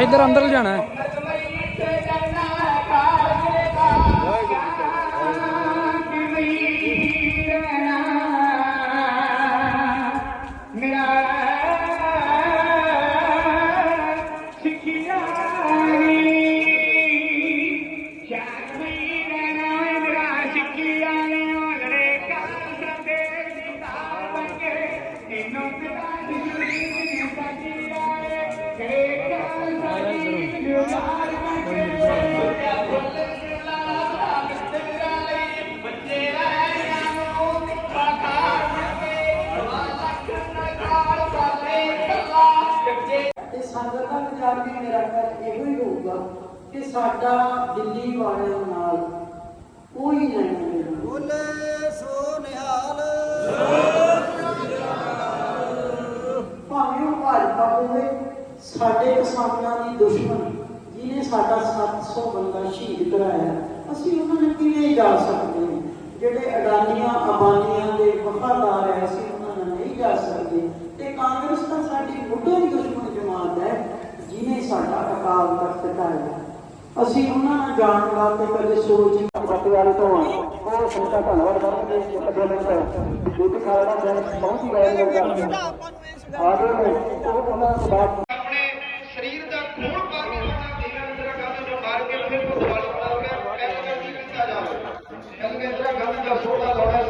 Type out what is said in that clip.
ਇੱਧਰ ਅੰਦਰ ਜਾਣਾ ਹੈ। Yeah. ਤੇ ਸੰਗਤ ਦਾ ਵਿਚਾਰ ਵੀ ਮੇਰਾ ਕਰ ਇਹੋ ਹੀ ਹੋਊਗਾ ਕਿ ਸਾਡਾ ਦਿੱਲੀ ਵਾਲਿਆਂ ਨਾਲ ਕੋਈ ਲੈਣਾ ਦੇਣਾ। ਬੋਲੇ ਸੋ ਨਿਹਾਲ ਭਾਵੇਂ ਉਹ ਭਾਜਪਾ ਹੋਵੇ ਸਾਡੇ ਕਿਸਾਨਾਂ ਦੀ ਦੁਸ਼ਮਣ ਜਿਹਨੇ ਸਾਡਾ 700 ਬੰਦਾ ਸ਼ਹੀਦ ਕਰਾਇਆ ਅਸੀਂ ਉਹਨਾਂ ਨੂੰ ਕਿਵੇਂ ਜਾ ਸਕਦੇ ਹਾਂ? ਜਿਹੜੇ ਅਡਾਨੀਆਂ ਅਬਾਨੀਆਂ ਦੇ ਵਫਾਦਾਰ ਹੈ ਅਸੀਂ ਉਹਨਾਂ ਨਾਲ ਨਹੀਂ ਜਾ ਸਕਦੇ ਤੇ ਕਾਂਗਰਸ ਤਾਂ ਸਾਡੀ ਮੁੱਢੋਂ ਹੀ ਦੁਸ਼ਮਣ ਜਮਾਤ ਹੈ ਜਿਹਨੇ ਸਾਡਾ ਅਕਾਲ ਤਖਤ ਢਾਇਆ ਅਸੀਂ ਉਹਨਾਂ ਨਾਲ ਜਾਣ ਵਾਸਤੇ ਕਦੇ ਸੋਚ ਨਹੀਂ ਪਟਿਆਲੇ ਤੋਂ ਆ। ਉਹ ਸੰਤਾ ਧੰਨਵਾਦ ਕਰਾਂਗੇ ਅੱਗੇ ਮਿੰਟ ਡਿਊਟੀ ਖਾਲੜਾ ਦੇ ਪਹੁੰਚ ਹੀ ਗਏ ਲੋਕ ਆ ਗਏ ਨੇ ਉਹ ਉਹਨਾਂ ਤੋਂ ਬਾਅਦ ਆਪਣੇ ਸਰੀਰ ਦਾ ਖੂਨ ਪਾ ਕੇ ਉਹਨਾਂ ਦੀ ਇੰਦਰਾ ਗਾਂਧੀ ਨੂੰ ਮਾਰ ਕੇ ਫਿਰ ਉਹ ਦਿਵਾਲੀ ਮਨਾ ਕੇ ਕਹਿੰਦੇ ਕਿ ਕੀਤਾ ਜਾਵੇ। ਕਹਿੰਦੇ ਇੰਦਰਾ ਗਾਂਧੀ ਦਾ ਦੌੜਾ ਸਰਦਾਰ